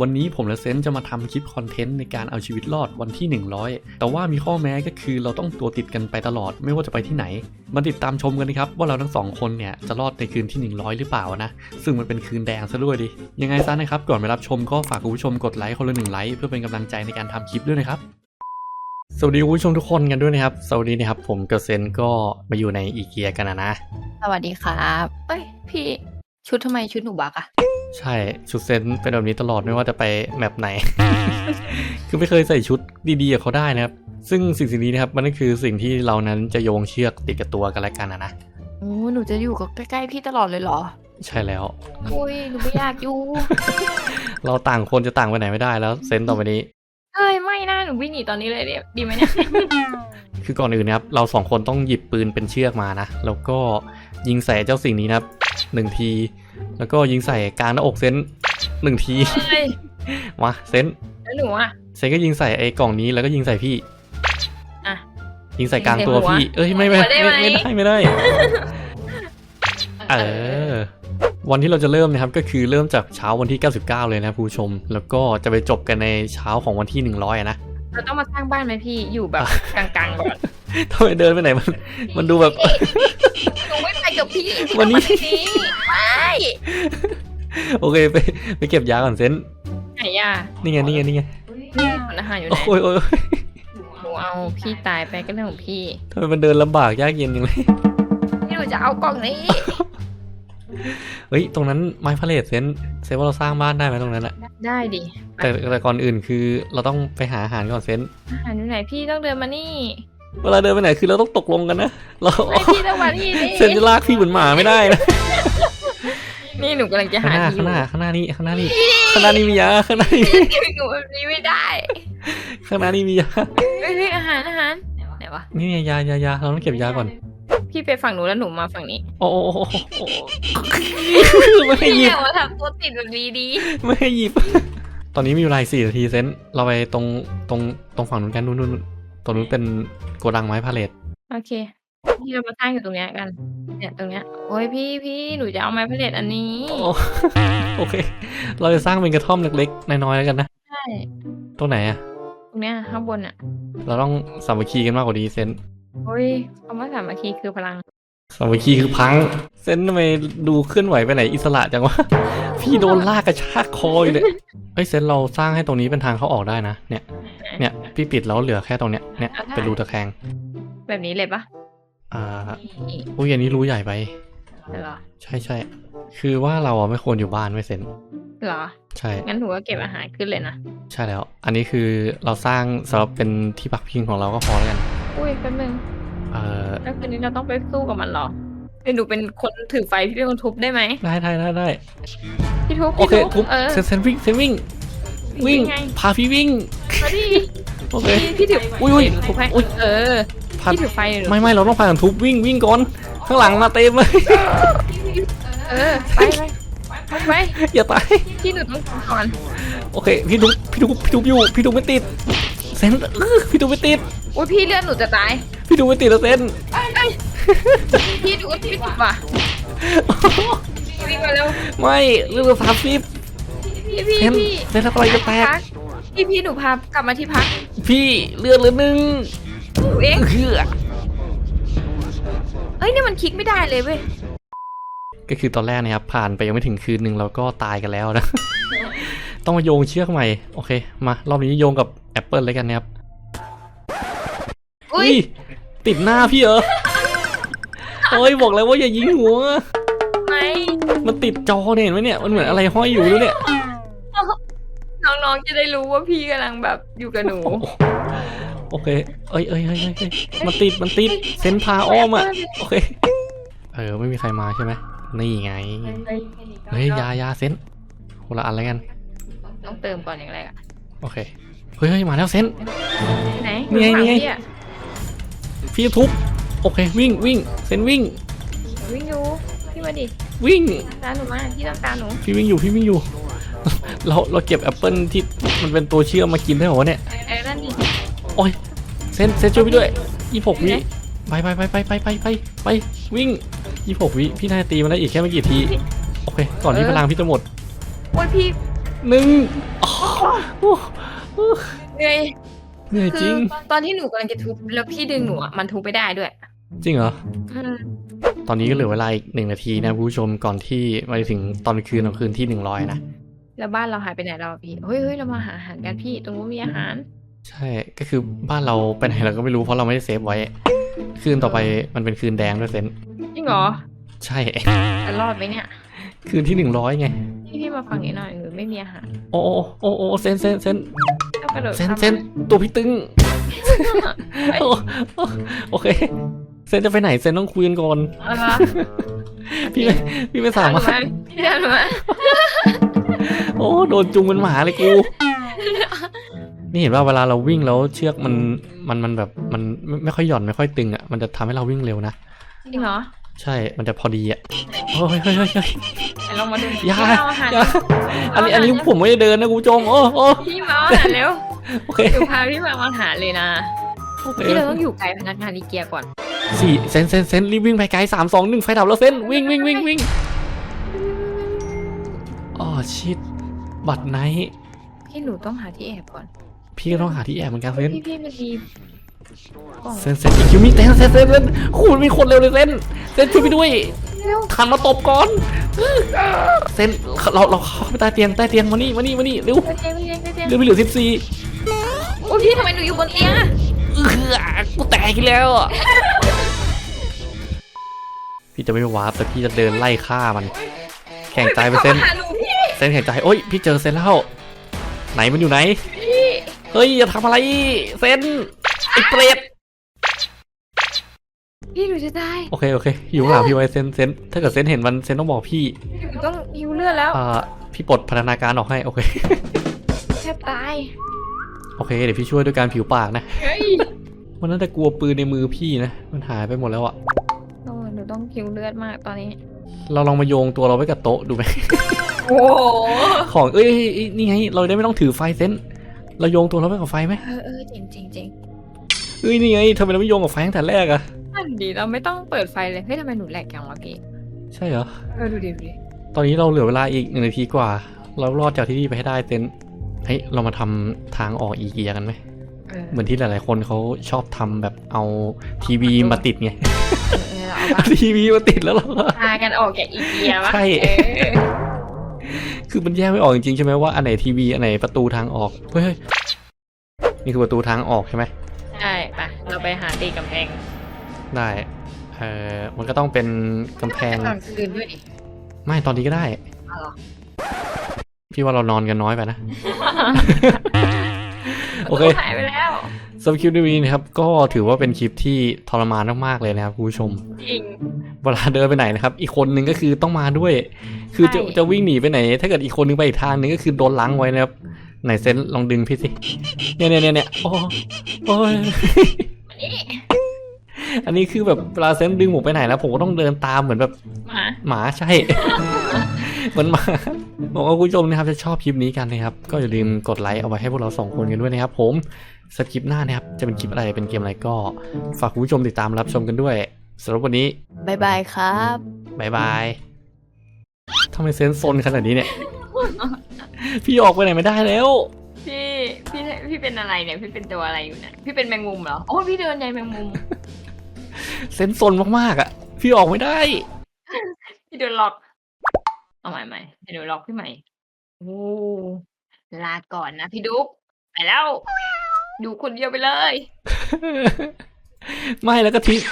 วันนี้ผมและเซนจะมาทำคลิปคอนเทนต์ในการเอาชีวิตรอดวันที่ 100 แต่ว่ามีข้อแม้ก็คือเราต้องตัวติดกันไปตลอดไม่ว่าจะไปที่ไหน มาติดตามชมกันนะครับ ว่าเราทั้งสองคนเนี่ยจะรอดในคืนที่ 100 หรือเปล่านะ ซึ่งมันเป็นคืนแดงซะด้วยดิ ยังไงซะนะครับ ก่อนไปรับชมก็ฝากคุณผู้ชมกดไลค์คนละหนึ่งไลค์เพื่อเป็นกำลังใจในการทำคลิปด้วยนะครับสวัสดีคุณผู้ชมทุกคนกันด้วยนะครับ สวัสดีนะครับ ผมกับเซนก็มาอยู่ในอีเกียกันนะนะ สวัสดีครับ เอ้ย พี่ชุดทำไมชุดหนูบักอะ ใช่ชุดเซนเป็นแบบนี้ตลอดไม่ว่าจะไปแมปไหน คือไม่เคยใส่ชุดดีๆกับเขาได้นะครับ ซึ่งสิ่งสิ่งนี้นะครับมันก็คือสิ่งที่เรานั้นจะโยงเชือกติดกับตัวกันและกันนะนะโอ้หนูจะอยู่กับใกล้ๆพี่ตลอดเลยเหรอ ใช่แล้วอุ้ยหนูไม่อยากอยู่ เราต่างคนจะต่างไปไหนไม่ได้แล้ว เซนต่อไปนี้ เฮ้ยไม่นะหนูวิ่งหนีตอนนี้เลยเนี่ยดีไหมเนี่ย คือก่อนอื่นนะครับ เราสองคนต้องหยิบปืนเป็นเชือกมานะ แล้วก็ยิงใส่เจ้าสิ่งนี้นะครับหนึ่งที แล้วก็ยิงใส่กลางหน้าอกเซนหนึ่งทีเฮ้ยมาเซนแล้วหนูอะเซนก็ยิงใส่ไอ้กล่องนี้แล้วก็ยิงใส่พี่อะยิงใส่กลางตัวยิงใส่หัวพี่ เอ้ยไม่ไม่หัวได้ไหมไม่ไม่ได้ไม่ได้ เออ วันที่เราจะเริ่มนะครับก็คือเริ่มจากเช้าวันที่ 99 เลยนะผู้ชม แล้วก็จะไปจบกันในเช้าของวันที่ 100อะนะเราต้องมาสร้างบ้านไหมพี่อยู่แบบกลางๆก่อนทำไมเดินไปไหนมัน มันดูแบบหนูไม่ไปกับพี่พี่วันนี้ต้องมาที่นี่ไม่โอเคไปไปเก็บยาก่อนเซนไหนอะนี่ไงนี่ไงนี่ไงนี่มันอาหารอยู่ไหนโอ้ยโอ้ยโอ้ยหนูเอาพี่ตายไปก็เรื่องของพี่ทำไมมันเดินลำบากยากเย็นอย่างเลยพี่หนูจะเอากล่องนี้ เฮ้ย ตรงนั้นไม้พาเลทเซนเซนว่าเราสร้างบ้านได้ไหมตรงนั้นอะได้ดิ แต่แต่ก่อนอื่นคือเราต้องไปหาอาหารก่อนเซนอาหารอยู่ไหนพี่ต้องเดินมานี่ เวลาเดินไปไหนคือเราต้องตกลงกันนะ เราไอพี่ต้องมานี่นี่เซนจะลากพี่เหมือนหมาไม่ได้นะ นี่หนูกำลังจะข้างหาหน้าที่อข้างยู่หน้าข้างหน้านี่ข้างหน้านี่ข้างหน้านี่มียาข้างหน้านี่หนูแบบนี้ไม่ได้ ข้างหน้านี่มียาเฮ้ยเฮ้ยอาหารอาหารไหนวะ นี่ไงยายายาเราต้องเก็บยาก่อน พี่ไปฝั่งหนูแล้วหนูมาฝั่งนี้โอ้โอ้โอ้โอ้โอ้ไม่ให้หยิอบย่ามาทำตัวติดแบบนี้ดีไม่ให้หยิบ ตอนนี้มีเวลาอีกสี่นาทีเซนเราไปตรงตรงตรงฝั่งนู้นกันนู้นนู้นตรงนู้นเป็นโกดังไม้พาเลทโอเคพี่เรามาตั้งอยู่ตรงเนี้ยกัน เนี่ยตรงเนี้ยโอ้ยพี่พี่หนูจะเอาไม้พาเลตอันนี้โอ้โอเค เราจะสร้างเป็นกระท่อมเล็กๆน้อยๆแล้วกันนะใช่ตรงไหนอะตรงเนี้ยข้างบนอะเราต้องสามัคคีกันมากกว่านี้เซน โอ้ยคำว่าสามัคคีคือพลัง สามัคคีคือพัง เซนทำไมดูเคลื่อนไหวไปไหนอิสระจังวะ พี่โดนลากกระชากคออยู่เนี่ยเฮ้ยเซนเราสร้างให้ตรงนี้เป็นทางเข้าออกได้นะ เนี่ย เนี่ยพี่ปิดแล้วเหลือแค่ตรงเนี้ย เนี่ยอะได้เป็นรูตะแคง แบบนี้เลยปะอ่านี่อุ้ยอันนี้รูใหญ่ไปเหรอ ใช่ใช่ คือว่าเราอะไม่ควรอยู่บ้านไม่เซนเหรอ ใช่ งั้นหนูก็เก็บอาหารขึ้นเลยนะ ใช่แล้ว อันนี้คือเราสร้างสำหรับเป็นที่พักพิงของเราก็พอแล้วกัน อุ้ยแป๊บนึงเออแล้วคืนนี้เราต้องไปสู้กับมันเหรอเดี๋ยวหนูเป็นคนถือไฟพี่เป็นคนทุบได้ไหมได้ได้ได้ได้พี่ทุบโอพี่เคทุบทุบเออเซนเซนวิ่งเซนวิ่งวิ่งไงพาพี่วิ่งมาดิโอเค พี่พี่ถืออุ้ยอุ้ยหนูทุบให้อุ้ย เออพาพี่ถือไฟหนูไม่ไม่เราต้องพากันทุบวิ่งวิ่งก่อนข้างหลังมาเต็มเลย เออไปไปไปอย่าตายพี่หนูต้องทุบก่อนโอเคพี่ทุบพี่ทุบพี่ทุบอยู่พี่ทุบไม่ติดเซนเออพี่ทุบไม่ติด อุ้ยพี่เลือดหนูจะตายพี่ทุบไม่ติดแล้วเซนพี่ดูก็พี่ทุบว่ะวิ่งมาเร็วไม่เรื่องสามสิบพี่พี่เซนพี่เซนทำอะไรจะแตกพักพี่พี่หนูพากลับมาที่พักพี่เลือดเหลือหนึ่งหนูเองเฮือเอ้ยนี่มันคลิกไม่ได้เลยเว้ยก็คือตอนแรกนะครับผ่านไปยังไม่ถึงคืนหนึ่งเราก็ตายกันแล้วนะ ต้องมาโยงเชือกใหม่ โอเค มารอบนี้โยงกับแอปเปิลเลยกันนะครับ อุ้ยอุ๊ติดหน้าพี่เหรอโอ้ยบอกแล้วว่าอย่ายิงหัวไม่มันติดจอเนี่ยเห็นไหมเนี่ย มันเหมือนอะไรห้อยอยู่ด้วยเนี่ยน้องๆจะได้รู้ว่าพี่กำลังแบบอยู่กับหนู โอเค เอ้ยเอ้ยเอ้ยเอ้ยเอ้ยมันติด มันติด เซนพาอ้อมอะ โอเค เออ ไม่มีใครมาใช่ไหม นี่ไง เฮ้ย ยายาเซนคนละอันแล้วกัน ต้องเติมก่อนอย่างไรอะโอเค เฮ้ยเฮ้ยมาแล้วเซนไหนนี่ไงนี่ไง พี่อะพี่ทุบโอเควิ่งวิ่งเซนวิ่ง วิ่งอยู่พี่มาดิวิ่งตามหนูมาพี่ต้องการหนูพี่วิ่งอยู่พี่วิ่งอยู่ เราเราเก็บแอปเปิลที่มันเป็นตัวเชื่อมมากินได้เหรอวะเนี่ยเออนั่นดิโอ้ยเซนเซนช่วยพี่ด้วยยี่หกอยู่วิไหนไปไปไปไปไปไปไปไปวิ่งยี่หกวิพี่นายตีมาแล้วอีกแค่ไม่กี่ทีโอเค ก่อนที่พลังพี่จะหมดโอ้ยพี่หนึ่งอ๋อโอ้โอ้เหนื่อย เหนื่อยจริงคือตอนที่หนูกำลังจะทุบแล้วพี่ดึงหนูอะมันทุบไม่ได้ด้วยจริงเหรอ อืมตอนนี้ก็เหลือเวลาอีกหนึ่งนาทีนะคุณผู้ชมก่อนที่ไปถึงตอนคืนของคืนที่หนึ่งร้อยนะ แล้วบ้านเราหายไปไหนเราอะพี่เฮ้ยเฮ้ยเรามาหาอาหารกันพี่ตรงนู้นมีอาหาร ใช่ ก็คือบ้านเราไปไหนเราก็ไม่รู้เพราะเราไม่ได้เซฟไว้ คืนต่อไปมันเป็นคืนแดงด้วยเซนจริงเหรอใช่ จะรอดไหมเนี่ยคืนที่หนึ่งร้อยไง พี่พี่มาฟังนี้หน่อยเออไม่มีอาหารโอ้โอ้โอ้โอ้เซนเซนเซนต้อง กระโดดเซนข้ามเซนตัวพี่ตึงโอ้โอ้โอเค เซนจะไปไหนเซนต้องคุยกันก่อนเอาละพี่ไม่พี่ไม่สามารถพี่เดินมาโอ้โดนจุงเป็นหมาเลยกู นี่เห็นว่าเวลาเราวิ่งแล้วเชือกมันมันมันแบบมันไม่ไม่ค่อยหย่อนไม่ค่อยตึงอะมันจะทำให้เราวิ่งเร็วนะจริงเหรอ ใช่ มันจะพอดีอะโอ้ยเฮ้ยเฮ้ยเฮ้ยไหนลองมาดูอย่าพี่เอาอาหารอย่าอันนี้อันนี้ผมไม่ได้เดินนะคุณผู้ชมโอ้โอ้พี่มาเอาอาหารเร็วโอเคหนูพาพี่มาเอาอาหารเลยนะโอเคพี่เราต้องอยู่ไกลพนักงานอีเกียก่อนสี่เซนเซนเซนรีบวิ่งไปไกลสามสองหนึ่งไฟดับแล้วเซนวิ่งวิ่งวิ่งวิ่งอ๋อชิดบัตรไนท์พี่หนูต้องหาที่แอบก่อน พี่ก็ต้องหาที่แอบเหมือนกันเซนพี่พี่มันมีกล่อง เซนเซนอีคิวมีเซนเซนเซนเซนคุณมีคนเร็วเลยเซนเซนช่วยไปด้วยทันมาตบก่อนเซนเราเราเข้าไปใต้เตียงใต้เตียงมานี่มานี่มานี่เร็วเตียงเตียงเตียงเร็วไปเหลือสิบสี่โอ้ยพี่ทำไมหนูอยู่บนเตียงอะกูแตกอีกแล้วอะพี่จะไม่วาร์ปแต่พี่จะเดินไล่ฆ่ามัน แข่งใจไปเซนเซนแข่งใจโอ้ยพี่เจอเซนแล้วไหนมันอยู่ไหนเฮ้ยอย่าทำอะไรเซน ไอ้เปรตพี่หนูจะตายโอเคโอเค อยู่ข้างหลังพี่ไว้เซนเซนถ้าเกิดเซนเห็นมันเซนต้องบอกพี่หนูต้องหิวเลือดแล้วอ่าพี่ปลดพัฒนาการออกให้โอเคแทบตายโอเคเดี๋ยวพี่ช่วยด้วยการผิวปากนะเฮ้ยมันน่าจะกลัวปืนในมือพี่นะ มันหายไปหมดแล้วอะโอ้หนูต้องหิวเลือดมากตอนนี้ เราลองมาโยงตัวเราไว้กับโต๊ะดูไหม โอ้โหของเอ้ยเอ้ยเอ้ยนี่ไง เราได้ไม่ต้องถือไฟเซนเราโยงตัวเราไว้กับไฟไหม เออเออจริงจริงจริง เอ้ยนี่ไงทำไมเราไม่โยงกับไฟตั้งแต่แรกอะนั่นดีเราไม่ต้องเปิดไฟเลย เฮ้ยทำไมหนูแหลกจังวะพี่ใช่เหรอ เออดูดิดูดิตอนนี้เราเหลือเวลาอีกหนึ่งนาทีกว่า เรารอดจากที่นี่ไปให้ได้เซนเฮ้ยเรามาทำทางออกอีเกียกันไหม เออเหมือนที่หลาย ๆ คนเขาชอบทำแบบเอาทีวีมาติดไง เออเราเอาเอามาทีวีมาติดแล้วเราก็ พากันออกจากอีเกียวะใช่ เออคือมันแยกไม่ออกจริงๆใช่ไหมว่าอันไหนทีวีอันไหนประตูทางออกเฮ้ยเฮ้ยนี่คือประตูทางออกใช่ไหมใช่ไป เราไปหาตีกำแพงได้เออมันก็ต้องเป็นกำแพง ตอนคืนด้วยดิไม่ตอนนี้ก็ได้ อ๋อเหรอพี่ว่าเรานอนกันน้อยไปนะ โอเค หายไปแล้ว สำหรับคลิปนี้นะครับก็ถือว่าเป็นคลิปที่ทรมานมากๆเลยนะครับคุณผู้ชม จริง เวลาเดินไปไหนนะครับ อีกคนนึงก็คือต้องมาด้วย คือจะใช่ จะวิ่งหนีไปไหน ถ้าเกิดอีกคนนึงไปอีกทางนึงก็คือโดนล้างไว้นะครับไหนเซนลองดึงพี่สิเนี่ยเนี่ยเนี่ยเนี่ยโอ้โอ้ย อันนี้คือแบบเวลาเซนดึงผมไปไหนแล้ว ผมก็ต้องเดินตามเหมือนแบบหมาหมาใช่ เหมือนหมาบอกว่าคุณผู้ชมนะครับจะชอบคลิปนี้กันนะครับ ก็อย่าลืมกดไลค์เอาไว้ให้พวกเราสองคนกันด้วยนะครับ ผมสำหรับคลิปหน้านะครับจะเป็นคลิปอะไรเป็นเกมอะไรก็ฝากคุณผู้ชมติดตามรับชมกันด้วยสำหรับวันนี้บายบายครับบายบายทำไมเซนส์ซนขนาดนี้เนี่ย พี่ออกไปไหนไม่ได้แล้ว พี่พี่พี่เป็นอะไรเนี่ย พี่เป็นตัวอะไรอยู่เนี่ย พี่เป็นแมงมุมเหรอ โอ้พี่เดินใยแมงมุม เซนส์ซนมากๆอะ พี่ออกไม่ได้ พี่เดินล็อก เอาใหม่ใหม่เดี๋ยวล็อกพี่ใหม่โอ้ลาก่อนนะพี่ดุ๊กไปแล้ว ดูคนเดียวไปเลย ไม่แล้วก็ทิ้ง